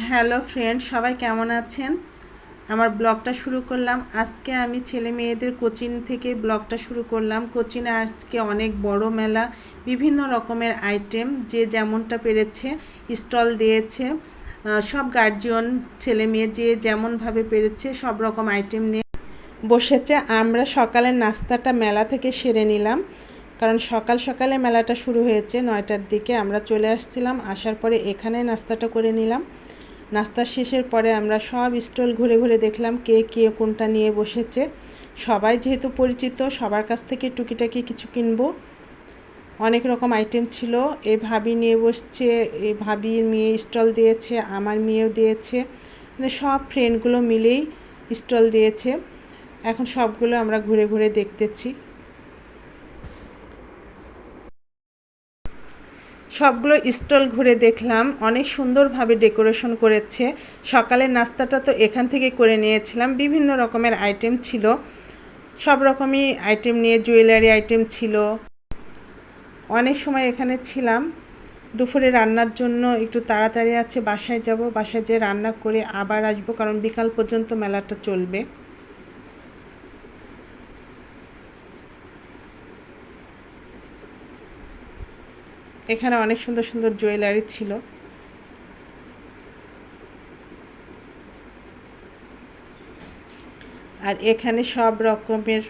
Hello friend, সবাই কেমন আছেন? আমার ব্লগটা শুরু করলাম। আজকে আমি ছেলে মেয়েদের কোচিং থেকে ব্লগটা শুরু করলাম। কোচিংয়ে আজকে অনেক বড় মেলা, বিভিন্ন রকমের আইটেম, যে যেমনটা পেরেছে, স্টল দিয়েছে সব গার্জিয়ন ছেলে মেয়ে যে যেমনভাবে পেরেছে, সব রকম আইটেম নিয়ে বসেছে। আমরা সকালের নাস্তাটা মেলা থেকে সেরে নিলাম, কারণ সকাল সকালে মেলাটা শুরু হয়েছে নয়টার দিকে। আমরা চলে আসছিলাম, আসার পরে এখানে নাস্তাটা করে নিলাম। নাস্তা শেষের পরে আমরা সব স্টল ঘুরে ঘুরে দেখলাম কে কে কোনটা নিয়ে বসেছে। সবাই যেহেতু পরিচিত, সবার কাছ থেকে টুকিটাকি কিছু কিনবো। অনেক রকম আইটেম ছিল। এই ভাবি নিয়ে বসছে এই ভাবির মেয়ে স্টল দিয়েছে, আমার মেয়েও দিয়েছে। মানে সব ফ্রেন্ডগুলো মিলেই স্টল দিয়েছে। এখন সবগুলো আমরা ঘুরে ঘুরে দেখতেছি। সবগুলো স্টল ঘুরে দেখলাম, অনেক সুন্দরভাবে ডেকোরেশন করেছে। সকালের নাস্তাটা তো এখান থেকে করে নিয়েছিলাম, বিভিন্ন রকমের আইটেম ছিল। সব রকমই আইটেম নিয়ে, জুয়েলারি আইটেম ছিল। অনেক সময় এখানে ছিলাম। দুপুরে রান্নার জন্য একটু তাড়াতাড়ি আছে, বাসায় যাব। বাসায় যেয়ে রান্না করে আবার আসব, কারণ বিকাল পর্যন্ত মেলাটা চলবে। এখানে অনেক সুন্দর সুন্দর জুয়েলারি ছিল। আর এখানে সব রকমের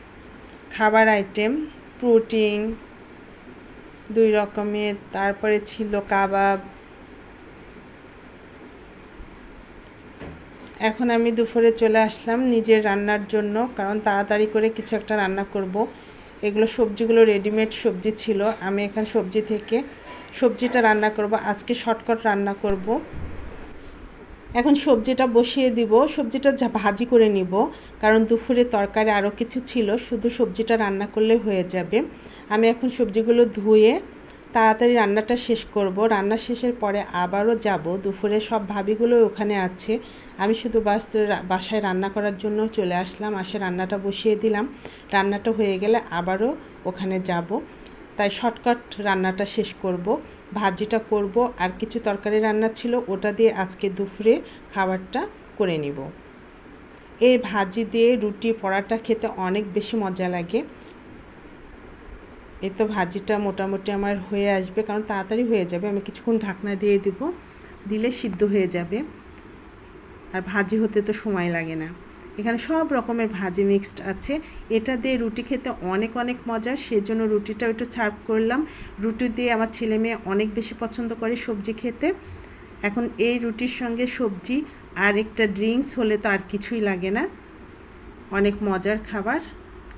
খাবার আইটেম প্রোটিন দুই রকমের, তারপরে ছিল কাবাব। এখন আমি দুপুরে চলে আসলাম নিজের রান্নার জন্য, কারণ তাড়াতাড়ি করে কিছু একটা রান্না করব। এগুলো সবজিগুলো রেডিমেড সবজি ছিল। আমি এখানে সবজি থেকে সবজিটা রান্না করব। আজকে শর্টকাট রান্না করব। এখন সবজিটা বসিয়ে দিব। সবজিটা ভাজি করে নিব। কারণ দুপুরে তরকারি আরও কিছু ছিল। শুধু সবজিটা রান্না করলে হয়ে যাবে। আমি এখন সবজিগুলো ধুয়ে তাড়াতাড়ি রান্নাটা শেষ করব। রান্না শেষের পরে আবারও যাব। দুপুরে সব ভাবিগুলো ওখানে আছে। আমি শুধু বাস বাসায় রান্না করার জন্য চলে আসলাম। আসে রান্নাটা বসিয়ে দিলাম। রান্নাটা হয়ে গেলে আবারও ওখানে যাব। তাই শর্টকাট রান্নাটা শেষ করব। ভাজিটা করব। আর কিছু তরকারি রান্না ছিল, ওটা দিয়ে আজকে দুপুরে খাবারটা করে নিব। এই ভাজি দিয়ে রুটি, পরাটা খেতে অনেক বেশি মজা লাগে। এই তো ভাজিটা মোটামুটি আমার হয়ে আসবে, কারণ তাড়াতাড়ি হয়ে যাবে। আমি কিছুক্ষণ ঢাকনা দিয়ে দিব, দিলে সিদ্ধ হয়ে যাবে। আর ভাজি হতে তো সময় লাগে না। এখানে সব রকমের ভাজি মিক্সড আছে। এটা দিয়ে রুটি খেতে অনেক অনেক মজার। সেজন্য রুটিটা একটু সার্ভ করলাম। রুটি দিয়ে আমার ছেলে মেয়ে অনেক বেশি পছন্দ করে সবজি খেতে। এখন এই রুটির সঙ্গে সবজি আর একটা ড্রিঙ্কস হলে তো আর কিছুই লাগে না। অনেক মজার খাবার।